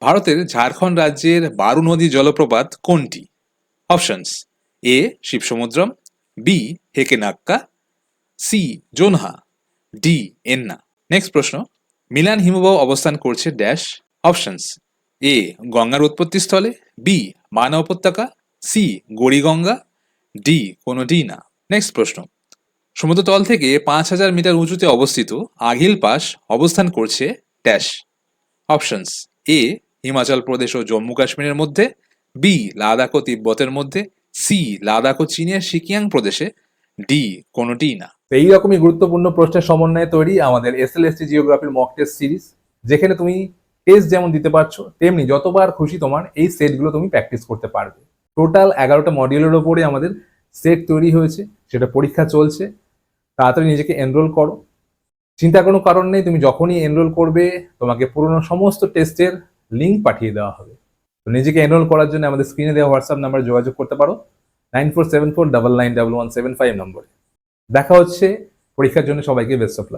ভারতের ঝাড়খণ্ড রাজ্যের বারু নদী জলপ্রপাত কোনটি? Options, A, Shivasamudram, B, Hogenakkal, C, Jonha, D, এন্না। Next প্রশ্ন, মিলান হিমবাহ অবস্থান করছে ড্যাশ? অপশনস, এ, গঙ্গার উৎপত্তিস্থলে বি মানা উপত্যকা, সি, গড়িগঙ্গা, ডি কোনো ডি না। নেক্সট প্রশ্ন, সমুদ্রতল থেকে পাঁচ হাজার মিটার উঁচুতে অবস্থিত আহিল পাস অবস্থান করছে dash? Options, A Himachal Pradesh ও জম্মু কাশ্মীরের মধ্যে বি লাদাখ ও তিব্বতের মধ্যে সি লাদাখ ও চীনের সিকিয়াং প্রদেশে ডি কোনোটিই না। তো এইরকমই গুরুত্বপূর্ণ প্রশ্নের সমন্বয়ে তৈরি আমাদের এস এল এসটি জিওগ্রাফির মক টেস্ট সিরিজ যেখানে তুমি টেস্ট যেমন দিতে পারছ, তেমনি যতবার খুশি তোমার এই সেটগুলো তুমি প্র্যাকটিস করতে পারবে। টোটাল এগারোটা মডিউলের ওপরে আমাদের সেট তৈরি হয়েছে, সেটা পরীক্ষা চলছে। তাড়াতাড়ি নিজেকে এনরোল করো। চিন্তার কোনো কারণ নেই, তুমি যখনই এনরোল করবে, তোমাকে পুরনো সমস্ত টেস্টের লিঙ্ক পাঠিয়ে দেওয়া হবে। তো নিজেকে এনরোল করার জন্য আমাদের স্ক্রিনে দেওয়া হোয়াটসঅ্যাপ নাম্বারে যোগাযোগ করতে পারো। Nine four seven four double nine double one seven five নম্বরে। দেখা হচ্ছে পরীক্ষার জন্য সবাইকে বেস্ট অফ লাক